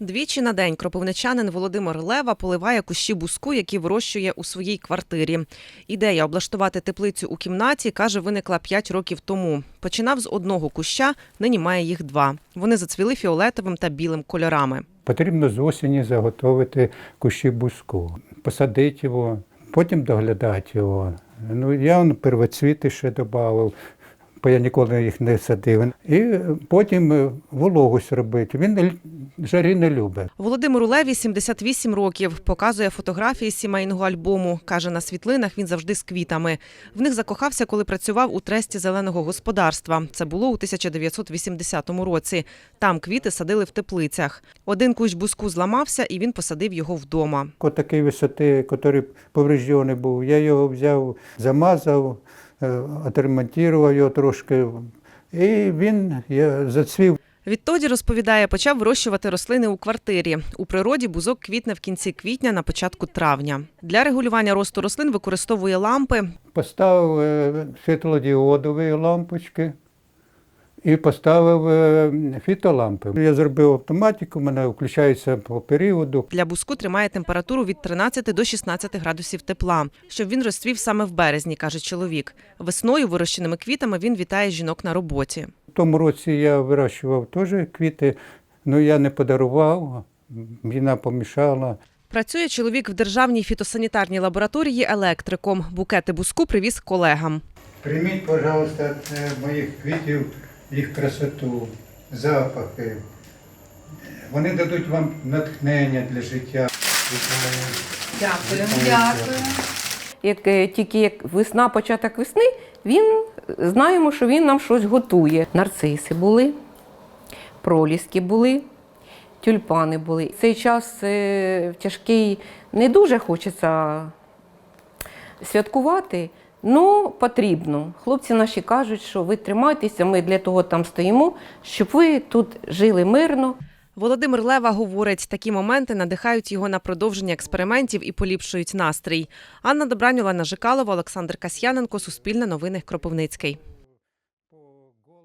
Двічі на день кропивничанин Володимир Лева поливає кущі буску, які вирощує у своїй квартирі. Ідея облаштувати теплицю у кімнаті, каже, виникла 5 років тому. Починав з одного куща, нині має їх два. Вони зацвіли фіолетовим та білим кольорами. Потрібно з осені заготовити кущі буску, посадити його, потім доглядати його. Ну, я он первоцвіти ще додав, бо я ніколи їх не садив. І потім е, вологусь робити. Він жарі не любить. Володимиру Леві 78 років. Показує фотографії з сімейного альбому. Каже, на світлинах він завжди з квітами. В них закохався, коли працював у тресті зеленого господарства. Це було у 1980 році. Там квіти садили в теплицях. Один кущ буску зламався, і він посадив його вдома. От такої висоти, який повреждений був, я його взяв, замазав, отремонтував його трошки. І він зацвів Відтоді розповідає, почав вирощувати рослини у квартирі. У природі бузок квітне в кінці квітня на початку травня. Для регулювання росту рослин використовує лампи. Поставив е, світлодіодові лампочки і поставив е, фітолампи. Я зробив автоматику, мене включається по періоду. Для буску тримає температуру від 13 до 16 градусів тепла, щоб він розцвів саме в березні, каже чоловік. Весною вирощеними квітами він вітає жінок на роботі. В тому році я вирощував теж квіти, але я не подарував, війна помішала. Працює чоловік в державній фітосанітарній лабораторії електриком. Букети буску привіз колегам. Прийміть, пожалуйста, від моїх квітів їх красоту, запахи. Вони дадуть вам натхнення для життя. Дякую. Дякую. Як е, тільки як весна, початок весни, він знаємо, що він нам щось готує. Нарциси були, проліски були, тюльпани були. Цей час е, тяжкий не дуже хочеться святкувати. Ну, потрібно. Хлопці наші кажуть, що ви тримайтеся, ми для того там стоїмо, щоб ви тут жили мирно. Володимир Лева говорить, такі моменти надихають його на продовження експериментів і поліпшують настрій. Анна Добранюла, Нажикалова, Олександр Касьяненко, Суспільне новини Кропивницький.